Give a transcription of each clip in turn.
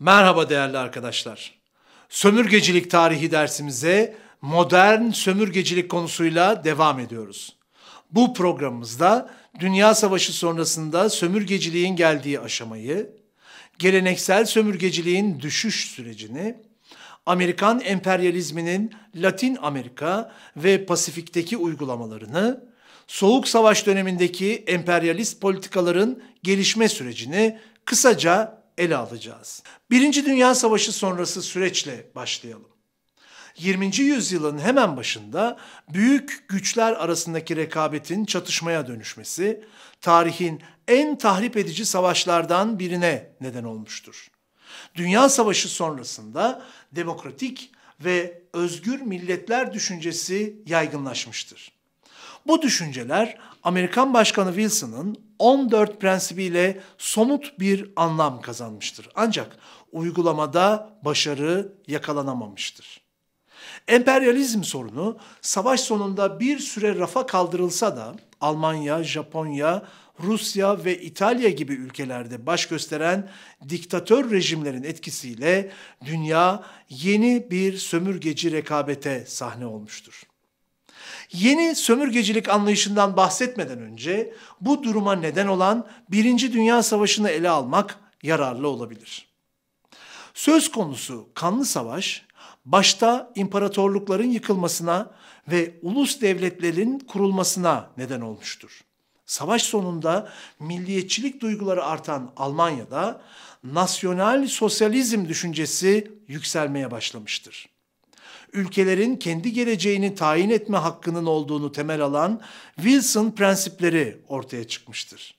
Merhaba değerli arkadaşlar. Sömürgecilik tarihi dersimize modern sömürgecilik konusuyla devam ediyoruz. Bu programımızda Dünya Savaşı sonrasında sömürgeciliğin geldiği aşamayı, geleneksel sömürgeciliğin düşüş sürecini, Amerikan emperyalizminin Latin Amerika ve Pasifik'teki uygulamalarını, Soğuk Savaş dönemindeki emperyalist politikaların gelişme sürecini kısaca ele alacağız. Birinci Dünya Savaşı sonrası süreçle başlayalım. 20. yüzyılın hemen başında büyük güçler arasındaki rekabetin çatışmaya dönüşmesi, tarihin en tahrip edici savaşlardan birine neden olmuştur. Dünya Savaşı sonrasında demokratik ve özgür milletler düşüncesi yaygınlaşmıştır. Bu düşünceler Amerikan Başkanı Wilson'ın 14 prensibiyle somut bir anlam kazanmıştır. Ancak uygulamada başarı yakalanamamıştır. Emperyalizm sorunu savaş sonunda bir süre rafa kaldırılsa da Almanya, Japonya, Rusya ve İtalya gibi ülkelerde baş gösteren diktatör rejimlerin etkisiyle dünya yeni bir sömürgeci rekabete sahne olmuştur. Yeni sömürgecilik anlayışından bahsetmeden önce bu duruma neden olan Birinci Dünya Savaşı'nı ele almak yararlı olabilir. Söz konusu kanlı savaş, başta imparatorlukların yıkılmasına ve ulus devletlerin kurulmasına neden olmuştur. Savaş sonunda milliyetçilik duyguları artan Almanya'da nasyonal sosyalizm düşüncesi yükselmeye başlamıştır ülkelerin kendi geleceğini tayin etme hakkının olduğunu temel alan Wilson prensipleri ortaya çıkmıştır.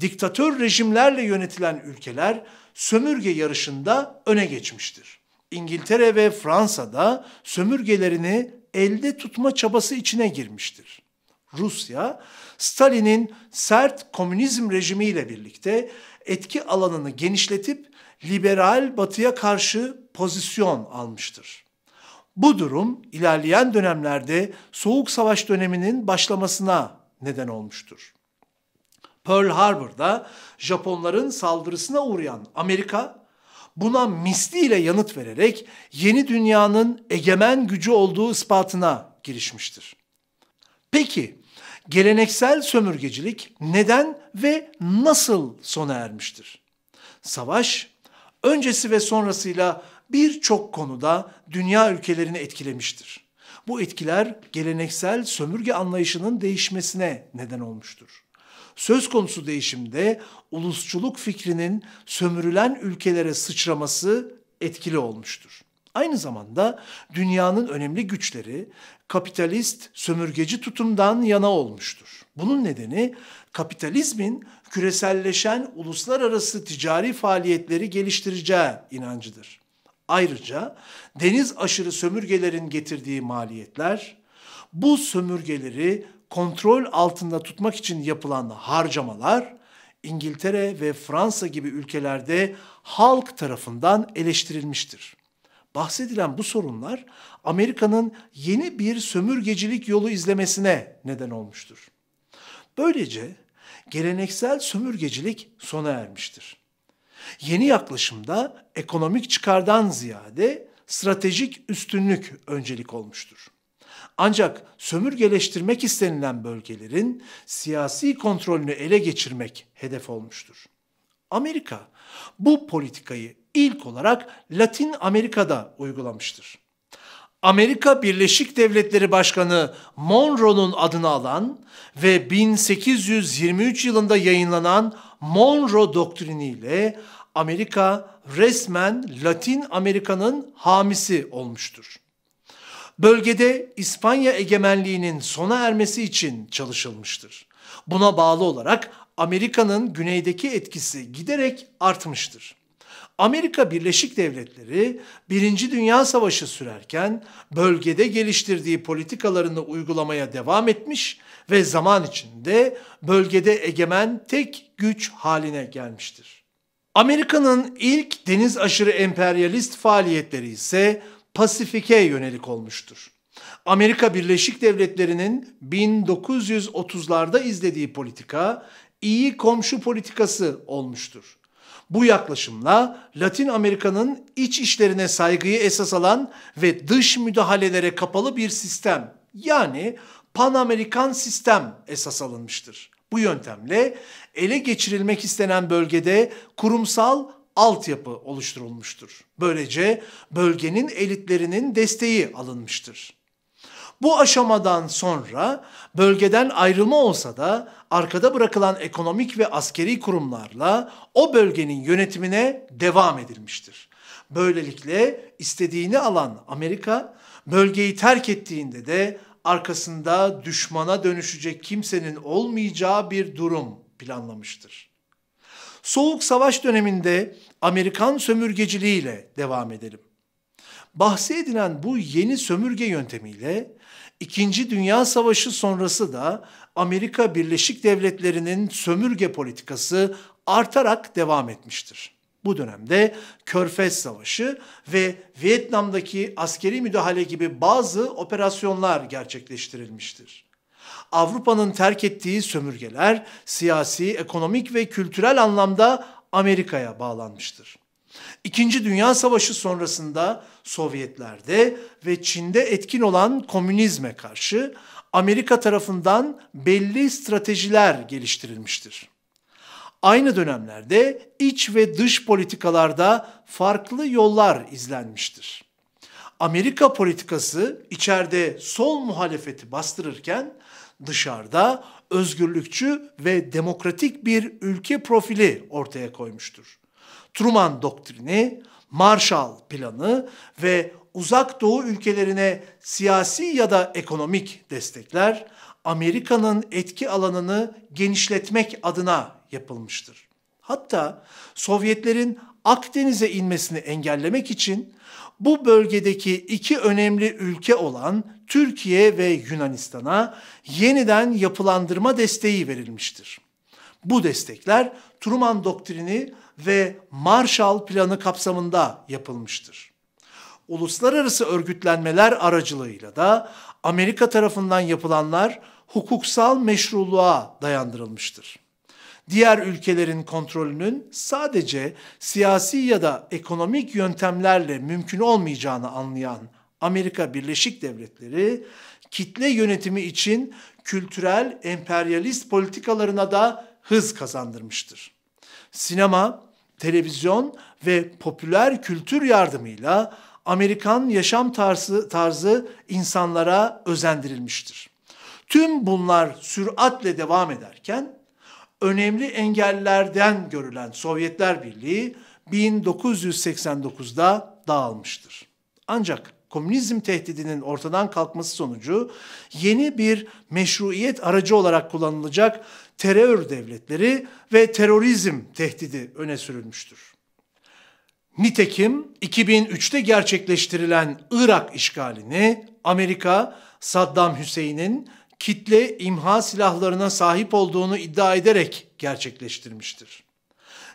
Diktatör rejimlerle yönetilen ülkeler sömürge yarışında öne geçmiştir. İngiltere ve Fransa'da sömürgelerini elde tutma çabası içine girmiştir. Rusya, Stalin'in sert komünizm rejimiyle birlikte etki alanını genişletip liberal batıya karşı pozisyon almıştır. Bu durum ilerleyen dönemlerde Soğuk Savaş döneminin başlamasına neden olmuştur. Pearl Harbor'da Japonların saldırısına uğrayan Amerika buna misliyle yanıt vererek yeni dünyanın egemen gücü olduğu ispatına girişmiştir. Peki geleneksel sömürgecilik neden ve nasıl sona ermiştir? Savaş öncesi ve sonrasıyla birçok konuda dünya ülkelerini etkilemiştir. Bu etkiler geleneksel sömürge anlayışının değişmesine neden olmuştur. Söz konusu değişimde ulusçuluk fikrinin sömürülen ülkelere sıçraması etkili olmuştur. Aynı zamanda dünyanın önemli güçleri kapitalist sömürgeci tutumdan yana olmuştur. Bunun nedeni kapitalizmin küreselleşen uluslararası ticari faaliyetleri geliştireceği inancıdır. Ayrıca deniz aşırı sömürgelerin getirdiği maliyetler, bu sömürgeleri kontrol altında tutmak için yapılan harcamalar, İngiltere ve Fransa gibi ülkelerde halk tarafından eleştirilmiştir. Bahsedilen bu sorunlar Amerika'nın yeni bir sömürgecilik yolu izlemesine neden olmuştur. Böylece geleneksel sömürgecilik sona ermiştir. Yeni yaklaşımda ekonomik çıkardan ziyade stratejik üstünlük öncelik olmuştur. Ancak sömürgeleştirmek istenilen bölgelerin siyasi kontrolünü ele geçirmek hedef olmuştur. Amerika bu politikayı ilk olarak Latin Amerika'da uygulamıştır. Amerika Birleşik Devletleri Başkanı Monroe'nun adını alan ve 1823 yılında yayınlanan Monroe Doktrini ile Amerika resmen Latin Amerika'nın hamisi olmuştur. Bölgede İspanya egemenliğinin sona ermesi için çalışılmıştır. Buna bağlı olarak Amerika'nın güneydeki etkisi giderek artmıştır. Amerika Birleşik Devletleri Birinci Dünya Savaşı sürerken bölgede geliştirdiği politikalarını uygulamaya devam etmiş ve zaman içinde bölgede egemen tek güç haline gelmiştir. Amerika'nın ilk deniz aşırı emperyalist faaliyetleri ise Pasifik'e yönelik olmuştur. Amerika Birleşik Devletleri'nin 1930'larda izlediği politika iyi komşu politikası olmuştur. Bu yaklaşımla Latin Amerika'nın iç işlerine saygıyı esas alan ve dış müdahalelere kapalı bir sistem yani Pan-Amerikan sistem esas alınmıştır. Bu yöntemle ele geçirilmek istenen bölgede kurumsal altyapı oluşturulmuştur. Böylece bölgenin elitlerinin desteği alınmıştır. Bu aşamadan sonra bölgeden ayrılma olsa da arkada bırakılan ekonomik ve askeri kurumlarla o bölgenin yönetimine devam edilmiştir. Böylelikle istediğini alan Amerika bölgeyi terk ettiğinde de arkasında düşmana dönüşecek kimsenin olmayacağı bir durum planlamıştır. Soğuk Savaş döneminde Amerikan sömürgeciliğiyle devam edelim. Bahsi edilen bu yeni sömürge yöntemiyle İkinci Dünya Savaşı sonrası da Amerika Birleşik Devletleri'nin sömürge politikası artarak devam etmiştir. Bu dönemde Körfez Savaşı ve Vietnam'daki askeri müdahale gibi bazı operasyonlar gerçekleştirilmiştir. Avrupa'nın terk ettiği sömürgeler siyasi, ekonomik ve kültürel anlamda Amerika'ya bağlanmıştır. İkinci Dünya Savaşı sonrasında Sovyetlerde ve Çin'de etkin olan komünizme karşı Amerika tarafından belli stratejiler geliştirilmiştir. Aynı dönemlerde iç ve dış politikalarda farklı yollar izlenmiştir. Amerika politikası içeride sol muhalefeti bastırırken dışarıda özgürlükçü ve demokratik bir ülke profili ortaya koymuştur. Truman doktrini, Marshall planı ve uzak doğu ülkelerine siyasi ya da ekonomik destekler Amerika'nın etki alanını genişletmek adına yapılmıştır. Hatta Sovyetlerin Akdeniz'e inmesini engellemek için bu bölgedeki iki önemli ülke olan Türkiye ve Yunanistan'a yeniden yapılandırma desteği verilmiştir. Bu destekler Truman doktrini ve Marshall Planı kapsamında yapılmıştır. Uluslararası örgütlenmeler aracılığıyla da Amerika tarafından yapılanlar hukuksal meşruluğa dayandırılmıştır. Diğer ülkelerin kontrolünün sadece siyasi ya da ekonomik yöntemlerle mümkün olmayacağını anlayan Amerika Birleşik Devletleri kitle yönetimi için kültürel emperyalist politikalarına da hız kazandırmıştır. Sinema, televizyon ve popüler kültür yardımıyla Amerikan yaşam tarzı, tarzı insanlara özendirilmiştir. Tüm bunlar süratle devam ederken önemli engellerden görülen Sovyetler Birliği 1989'da dağılmıştır. Ancak komünizm tehdidinin ortadan kalkması sonucu yeni bir meşruiyet aracı olarak kullanılacak terör devletleri ve terörizm tehdidi öne sürülmüştür. Nitekim 2003'te gerçekleştirilen Irak işgalini Amerika Saddam Hüseyin'in kitle imha silahlarına sahip olduğunu iddia ederek gerçekleştirmiştir.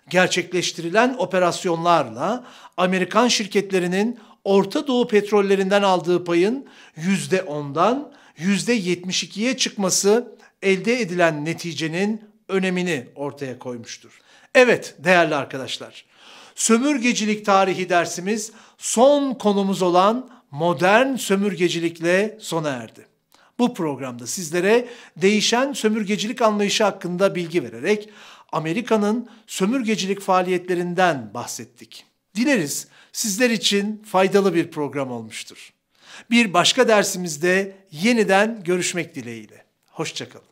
Gerçekleştirilen operasyonlarla Amerikan şirketlerinin Orta Doğu petrollerinden aldığı payın %10'dan %72'ye çıkması elde edilen neticenin önemini ortaya koymuştur. Evet değerli arkadaşlar, sömürgecilik tarihi dersimiz son konumuz olan modern sömürgecilikle sona erdi. Bu programda sizlere değişen sömürgecilik anlayışı hakkında bilgi vererek Amerika'nın sömürgecilik faaliyetlerinden bahsettik. Dileriz sizler için faydalı bir program olmuştur. Bir başka dersimizde yeniden görüşmek dileğiyle. Hoşçakalın.